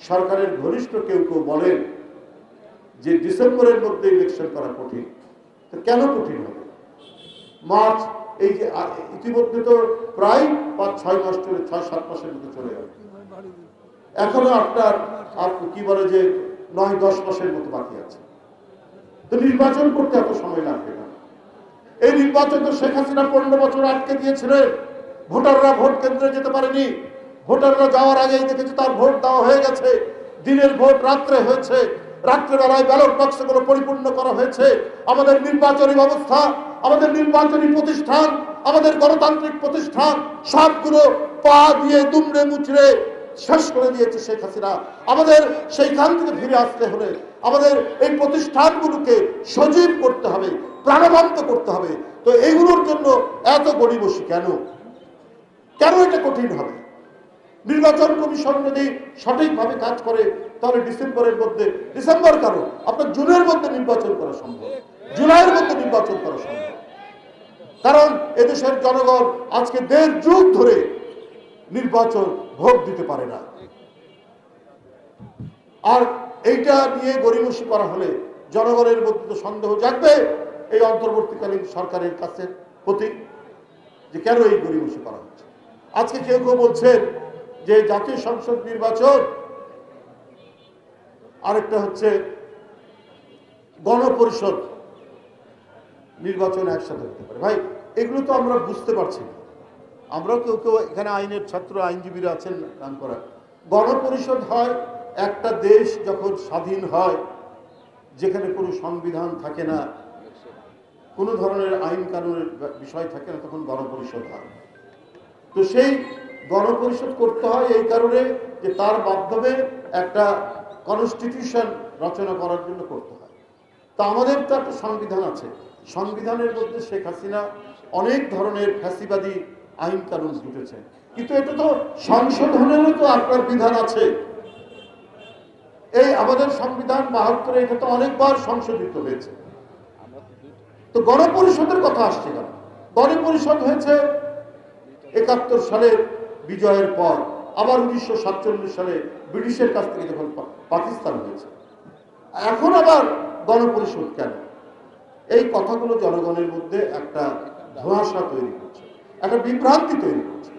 সরকারের ঘনিষ্ঠ কেউ কেউ বলেন যে ডিসেম্বরের মধ্যে ইলেকশন করা কঠিন। তো কেন কঠিন হবে? মার্চ, এই যে ইতিমধ্যে তো প্রায় পাঁচ, ছয় মাস চলে ছয়, সাত মাসের মধ্যে চলে যাবে। এখনও আপনার আপ- কি বলে যে, নয়, দশ মাসের মতো বাকি আছে। তো নির্বাচন করতে এত সময় লাগবে না। এই নির্বাচন তো শেখ হাসিনা পনেরো বছর আটকে দিয়েছিলেন। ভোটাররা ভোট কেন্দ্রে যেতে পারেনি। ভোটাররা যাওয়ার আগেই দেখেছে তার ভোট দেওয়া হয়ে গেছে, দিনের ভোট রাত্রে হয়েছে, রাত্রেবেলায় ব্যালট বাক্সগুলো পরিপূর্ণ করা হয়েছে, আমাদের নির্বাচনী ব্যবস্থা, আমাদের নির্বাচনী প্রতিষ্ঠান, আমাদের গণতান্ত্রিক প্রতিষ্ঠান সবগুলো পা দিয়ে দুমড়ে মুচড়ে শেষ করে দিয়েছে শেখ হাসিনা। আমাদের সেইখান থেকে ফিরে আসতে হলে আমাদের এই প্রতিষ্ঠানগুলোকে সজীব করতে হবে, প্রাণবন্ত করতে হবে। তো এইগুলোর জন্য এত গরিবসী কেন? কেন এটা কঠিন হবে? নির্বাচন কমিশন যদি সঠিকভাবে কাজ করে, তাহলে ডিসেম্বরের মধ্যে, ডিসেম্বর কেন? আপনার জুনের মধ্যে নির্বাচন করা সম্ভব। জুলাইয়ের মধ্যে নির্বাচন করা সম্ভব। কারণ এদেশের জনগণ আজকে দেড় যুগ ধরে নির্বাচন ভোট দিতে পারে না। আর এইটা নিয়ে গরিমসি করা হলে জনগণের মধ্যে তো সন্দেহ জাগবে এই অন্তর্বর্তীকালীন সরকারের কাছে প্রতি, যে কেন এই গরিমসি করা হচ্ছে? আজকে কেউ কেউ বলছেন যে জাতীয় সংসদ নির্বাচন, আরেকটা হচ্ছে গণপরিষদ নির্বাচন একসাথে হতে পারে। ভাই, এগুলো তো আমরা বুঝতে পারছি না। আমরাও কেউ কেউ এখানে আইনের ছাত্র, আইনজীবীরা আছেন নাম করা। গণপরিষদ হয় একটা দেশ যখন স্বাধীন হয়, যেখানে কোনো সংবিধান থাকে না, কোনো ধরনের আইন কানুনের বিষয় থাকে না, তখন গণপরিষদ হয়। তো সেই গণপরিষদ করতে হয় এই কারণে যে তার মাধ্যমে একটা কনস্টিটিউশন রচনা করার জন্য করতে হয়। তা আমাদের তো একটা সংবিধান আছে। সংবিধানের মধ্যে শেখ হাসিনা অনেক ধরনের ফ্যাসিবাদী আইন কানুন জুটেছে। কিন্তু এটা তো সংশোধনেরও তো আপনার বিধান আছে। এই আমাদের সংবিধান বাহাত্তরে এটা তো অনেকবার সংশোধিত হয়েছে। তো গণপরিষদের কথা আসছে কেন? গণপরিষদ হয়েছে একাত্তর সালের বিজয়ের পর আবার উনিশশো সাতচল্লিশ সালে ব্রিটিশের কাছ থেকে যখন পাকিস্তান হয়েছে। এখন আবার গণপরিষদ কেন? এই কথাগুলো জনগণের মধ্যে একটা ধোঁয়াশা তৈরি করছে, একটা বিভ্রান্তি তৈরি করছে।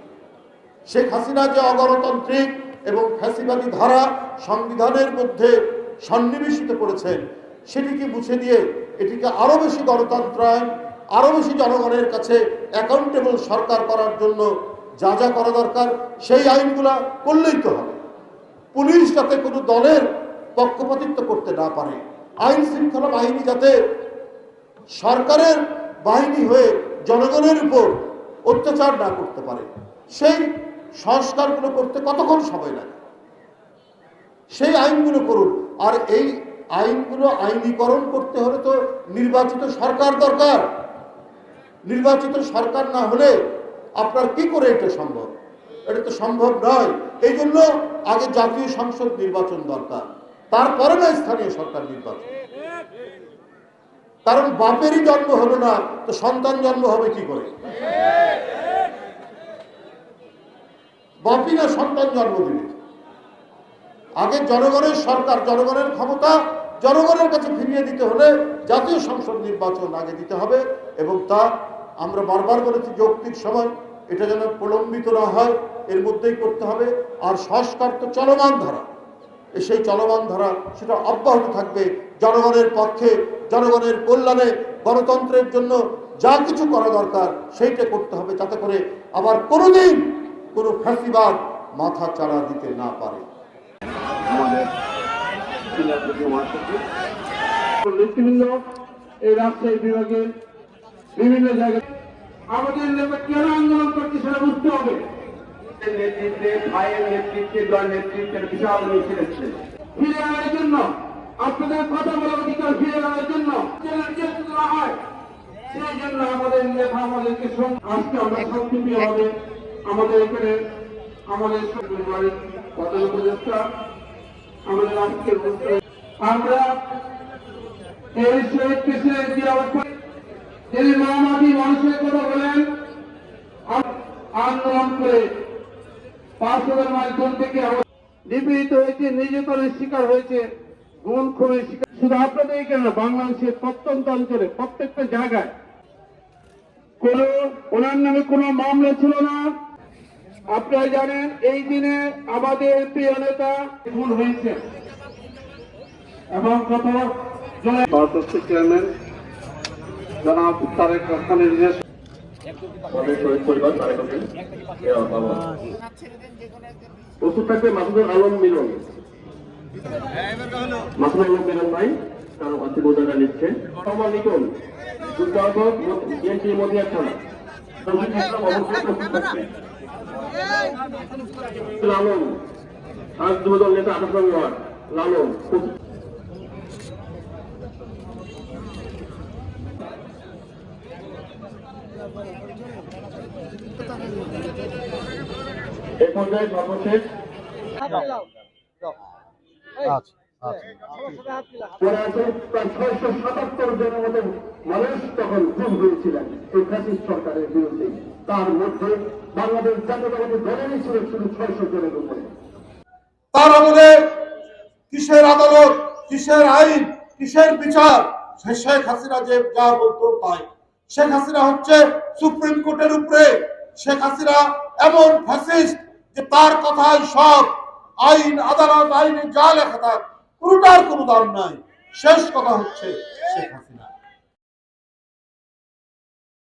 শেখ হাসিনা যে অগণতান্ত্রিক এবং ফ্যাসিবাদী ধারা সংবিধানের মধ্যে সন্নিবেশিত করেছেন, সেটিকে মুছে দিয়ে এটিকে আরও বেশি গণতন্ত্রায়ন, আরও বেশি জনগণের কাছে অ্যাকাউন্টেবল সরকার করার জন্য যা যা করা দরকার, সেই আইনগুলা করলেই তো হবে। পুলিশ যাতে কোনো দলের পক্ষপাতিত্ব করতে না পারে। আইন শৃঙ্খলা বাহিনী যাতে সরকারের বাহিনী হয়ে জনগণের উপর অত্যাচার না করতে পারে, সেই সংস্কারগুলো করতে কতক্ষণ সময় লাগে? সেই আইনগুলো করুন। আর এই আইনগুলো আইনীকরণ করতে হলে তো নির্বাচিত সরকার দরকার। নির্বাচিত সরকার না হলে আপনার কি করে এটা সম্ভব? এটা তো সম্ভব নয়। এই জন্য আগে জাতীয় সংসদ নির্বাচন দরকার। তারপরে না স্থানীয় সরকার নির্বাচন। কারণ বাপেরই জন্ম হলো না, তো সন্তান জন্ম হবে কি করে? বাপই না সন্তান জন্ম দিবে। আগে জনগণের সরকার, জনগণের ক্ষমতা, জনগণের কাছে ফিরিয়ে দিতে হলে জাতীয় সংসদ নির্বাচন আগে দিতে হবে এবং তা আমরা বারবার বলেছি, যৌক্তিক সময়, এটা যেন প্রলম্বিত না হয়, এর মধ্যেই করতে হবে। আর সংস্কার তো চলমান ধারা। সেই চলমান ধারা, সেটা অব্যাহত থাকবে জনগণের পক্ষে, জনগণের কল্যাণে, গণতন্ত্রের জন্য যা কিছু করা দরকার, সেইটা করতে হবে যাতে করে আবার কোনোদিন কোনো ফ্যাসিবাদ মাথা চাড়া দিতে না পারে। বিভাগের বিভিন্ন জায়গায় আমাদের নেতা কেন আন্দোলন করছে সেটা বুঝতে হবে। নেতৃত্বে ভাইয়ের নেতৃত্বে দল নেতৃত্বের বিশাল মিছিল এসছে ফিরে আনার জন্য আপনাদের কথা বলার অধিকার ফিরে আনার জন্য হয় সেই জন্য আমাদের নেতা আমাদেরকে আজকে আমরা সংক্ষিপ্ত হবে আমাদের এখানে আমাদের পরিবারের প্রধান উপদেষ্টা আমাদের আজকের আমরা এই শহীদ প্রেসিডেন্ট যে অবস্থা তিনি মহামাটি মানুষের কথা বলেন আন্দোলন করে পাঁচশোর মাধ্যম থেকে নিপীড়িত হয়েছে, নির্যাতনের শিকার হয়েছে গুণ খুনের শিকার। শুধু আপনাদের কেন বাংলাদেশের প্রত্যন্ত অঞ্চলে, প্রত্যেকটা জায়গায় কোন, ওনার নামে কোনো মামলা ছিল না। আপনারা জানেন, এই দিনে আমাদের প্রিয় নেতা খুন হয়েছে এবং কত ভারতবর্ষ চেয়ারম্যান জনাব তারেক রহমানের হোসেন প্রস্তুত থাকবে মাসুদুল আলম মিলন। মাসুদুল আলম মিলন ভাই, তার অর্থের বোঝাটা নিচ্ছে। সমান লিটন দুর্গাগ বিএনপি মদিয়া থানা। লালন আজ যুবদল নেতা আঠাশ লালন এ পর্যায়ে সর্বশেষ। মানুষ তখন হয়েছিলেন এই সরকারের বিরুদ্ধে। তার মধ্যে বাংলাদেশ জাতীয়তাবাদী দলেরই ছিল শুধু ছয়শো জনের উপরে। তার কিসের আদালত কিসের আইন কিসের বিচার? শেখ হাসিনা যে যা বলতো তাই শেখ হাসিনা হচ্ছে সুপ্রিম কোর্টের উপরে। শেখ হাসিনা এমন ফ্যাসিস্ট যে তার কথাই সব আইন, আদালত, আইনে যা লেখা থাক, কোনটার কোনো দাম নাই। শেষ কথা হচ্ছে শেখ হাসিনা।